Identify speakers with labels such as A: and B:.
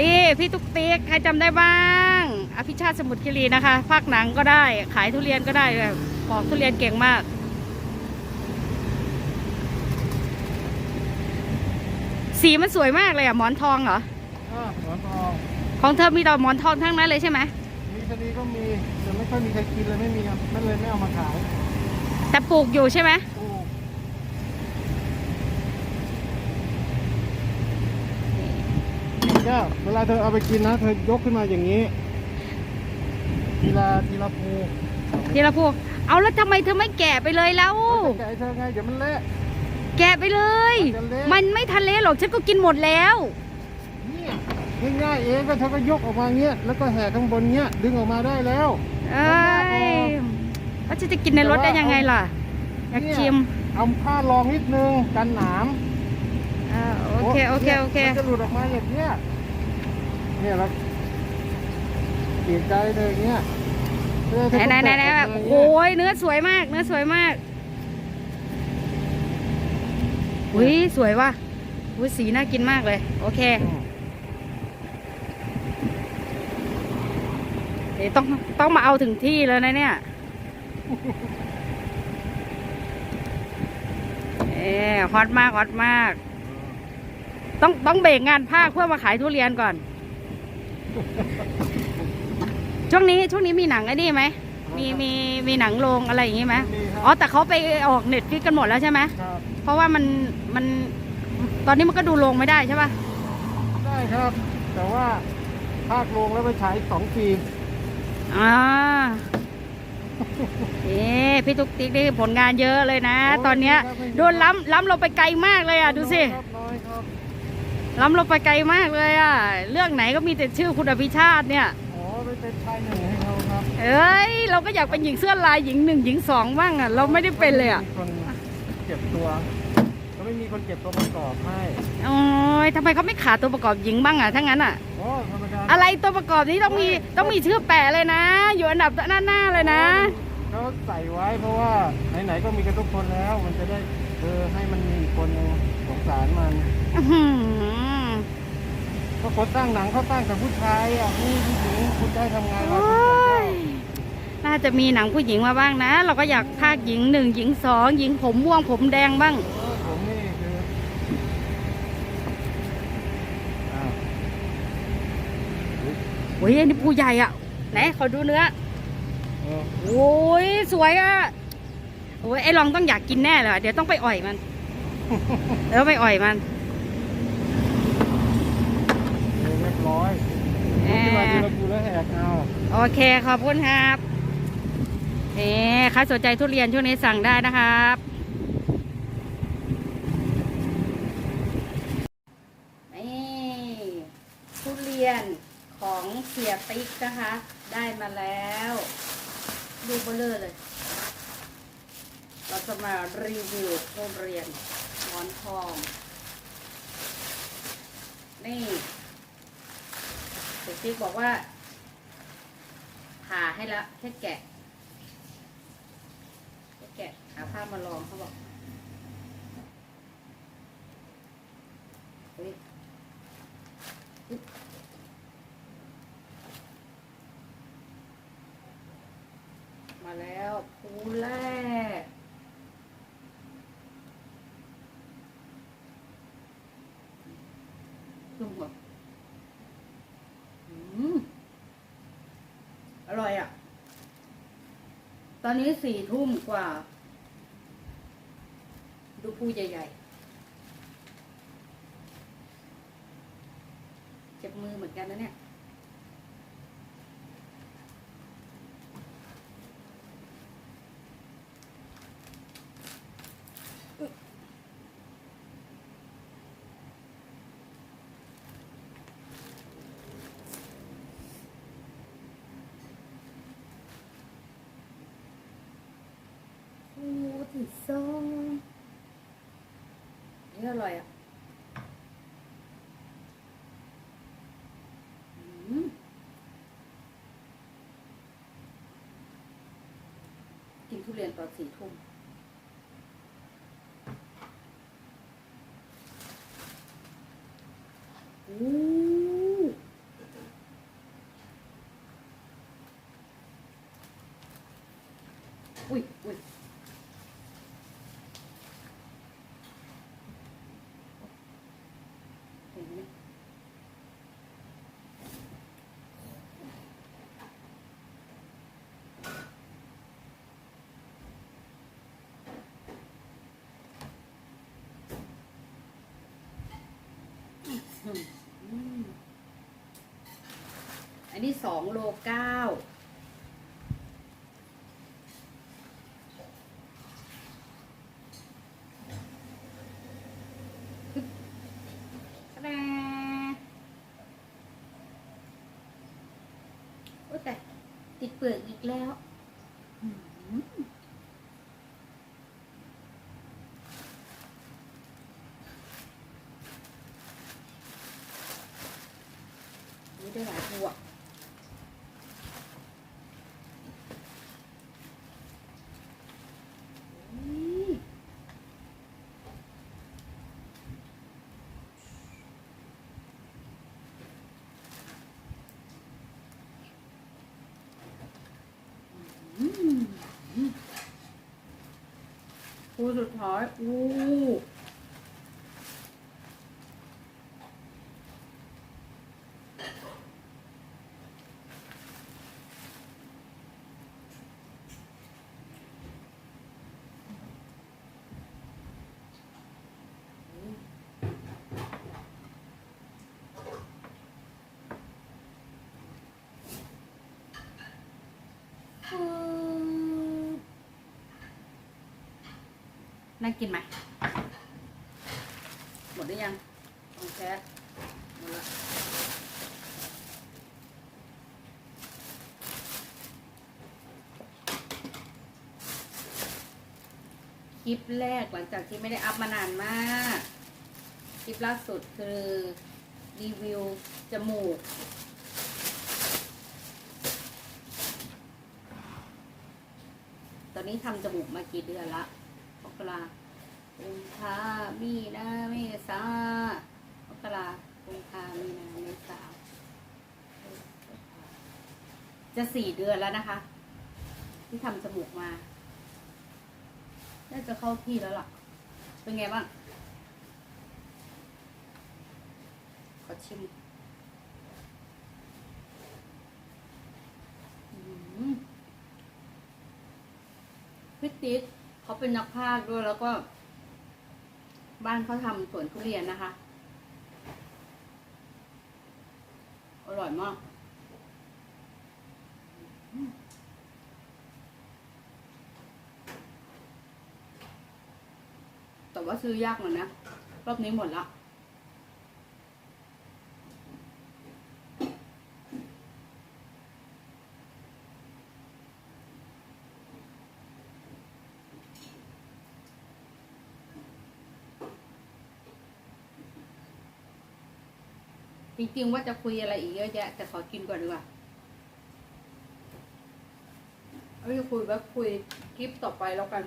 A: นี่พี่ตุ๊กติ๊กใครจำได้บ้าง อภิชาติสมุทรคีรีนะคะภาคหนังก็ได้ ขายทุเรียนก็ได้แบบปอกทุเรียนเก่งมาก สีมันสวยมากเลยอะหมอนทองเหรอ
B: อ่าหมอนทอง
A: ของเธอมีแต่หมอนทองทั้งนั้นเลยใช่ไหม
B: มีชะนีก็มีแต่ไม่ค่อยมีใครกินเลยไม่มีครับไม่เลยไม่เอามาขาย
A: แต่ปลูกอยู่ใช่ไหม
B: ปลูก เนี่ยเวลาเธอเอาไปกินนะเธอยกขึ้นมาอย่างนี้ ทีละทีละภู
A: ทีละพวกเอาแล้วทำไมเธอไม่แกะไปเลยแล้ว
B: แกะให้เธอไงเดี๋ยวมันเละ
A: แกะไปเลย
B: มันจะเละ
A: มันไม่ทันเละหรอกฉันก็กินหมดแล้ว
B: เนี่ยง่ายๆเองก็เธอก็ยกออกมาเงี้ยแล้วก็แห่ข้างบนเงี้ยดึงออกมาได้แล้ว
A: เอ้ยแล้วฉันจะกินในรถได้ยังไงล่ะ อยากชิม
B: เอาผ้ารองนิดนึงกันหนาม
A: อ่าโอเคโอเคโอเค
B: มันจะหลุดออกมาอย่างเนี้ย เนี่ยเราเสียใจเลยอย่างเงี้ยเออเธอ
A: ไหน
B: ก็
A: ไหนไหนไหน
B: แกะ
A: แบบ
B: ออกมา
A: โอ้ยเนื้อสวยมาก เนื้อสวยมากอุ้ยสวยว่ะอุ้ยสีน่ากินมากเลย โอเค
B: อืม
A: เดี๋ยวต้องต้องมาเอาถึงที่แล้วนะเนี่ยเออฮอตมากฮอตมาก ต้องต้องเบรกงานภาคเพื่อมาขายทุเรียนก่อน ช่วงนี้ช่วงนี้มีหนังไอ้นี่ไหมมีมีมีหนังโรงอะไรอย่างงี้ไหม
B: มีครับ
A: อ๋อแต่เขาไปออกเน็ตฟิกกันหมดแล้วใช่ไหม
B: ครับ
A: เพราะว่ามันมันตอนนี้มันก็ดูโรงไม่ได้ใช่ปะ
B: ได้ครับ แต่ว่าภาคลงแล้วไปฉายสองปี
A: อ่าเอ๊ะพี่ตุ๊กติ๊กนี่ผลงานเยอะเลยนะ ตอนเนี้ยโดนล้ำล้ำเราไปไกลมากเลยอะดูสิ
B: น้อยครับน้อยครับ
A: ล้ำเราไปไกลมากเลยอะ เรื่องไหนก็มีแต่ชื่อคุณอภิชาติเนี่ย
B: อ๋อไปเป็นชายหนึ่งให้เขาครับ
A: เอ้ย เราก็อยากเป็นหญิงเสื้อลายหญิงหนึ่งหญิงสองบ้างอะ เราไม่ได้เป็นเลยอะ
B: มีคนเก็บตัวเขาไม่มีคนเก็บตัวประกอบให้
A: โอ้ยทำไมเขาไม่ขาดตัวประกอบหญิงบ้างอะถ้างั้นอะ
B: อ๋อธรรมดา
A: อะไรตัวประกอบนี้ต้องมีต้องมีชื่อแปะเลยนะ อยู่อันดับหน้าหน้าๆเลยนะ
B: เขาใส่ไว้เพราะว่าไหนๆก็มีกันทุกคนแล้ว มันจะได้เออให้มันมีอีกคนหนึงสงสารมัน
A: อื้อหือ
B: ก็คนสร้างหนังเขาสร้างแต่ผู้ชายอะนี่ผู้หญิงคุณได้ทำงาน
A: โอ
B: เราทุกคน้
A: ยน่าจะมีหนังผู้หญิงมาบ้างนะ เราก็อยากภาคหญิงหนึ่งหญิงสองหญิงผมม่วงผมแดงบ้าง
B: เออผมนี่คืออ้าว
A: โอ้ยอันนี้ผู้ใหญ่อะไหนขอดูเนื้อ
B: เออ
A: โอ้ยสวยอะโอ้ยไอ้ลองต้องอยากกินแน่เลยอะเดี๋ยวต้องไปอ่อยมัน เดี๋ยวไปอ่อยมัน
B: เรียบร้อย
A: เอ่อ
B: ที่มาทีละ กเอา
A: โอเคขอบคุณครับนี่ใครสนใจทุเรียนช่วงนี้สั่งได้นะครับ นี่ทุเรียนของเสียติ๊กนะคะ ได้มาแล้ว ดูเบลเลอร์เลย เราจะมารีวิวทุเรียนหมอนทอง นี่เสียติ๊กบอกว่า ให้ละแค่แกะแค่แกะหาผ้ามาลองเขาบอกอุ๊ยมาแล้วคูแรกจุ่มหัวอืม อร่อยอะ ตอนนี้สี่ทุ่มกว่า ดูผู้ใหญ่ๆ เจ็บมือเหมือนกันนะเนี่ย อร่อยอะกินทุเรียนตอนสี่ทุ่มอุ้ยอุ้ย อันนี้สองโลเก้าแสดงโอ้แต่ติดเปลือกอีกแล้ว อืม ได้หลายตัวกปูสุดท้ายอู้ น่ากินไหม หมดหรือยังโอเคหมดละคลิปแรกหลังจากที่ไม่ได้อัพมานานมาก คลิปล่าสุดคือรีวิวจมูก ตอนนี้ทำจมูกมากี่เดือนละ มกรากุมภามีนาเมษามกรากุมภามีนาเมษาจะสี่เดือนแล้วนะคะ ที่ทำจมูกมา น่าจะเข้าที่แล้วล่ะ เป็นไงบ้าง ขอชิมอืมพี่ติ๊ก เขาเป็นนักพากย์ด้วยแล้วก็ บ้านเขาทำสวนทุเรียนนะคะ อร่อยมากแต่ว่าซื้อยากหมือยนะ รอบนี้หมดละ จริงๆว่าจะคุยอะไรอีกเยอะแยะ แต่ขอกินก่อนดีกว่าเอาไปคุยว่าคุยคลิปต่อไปแล้วกัน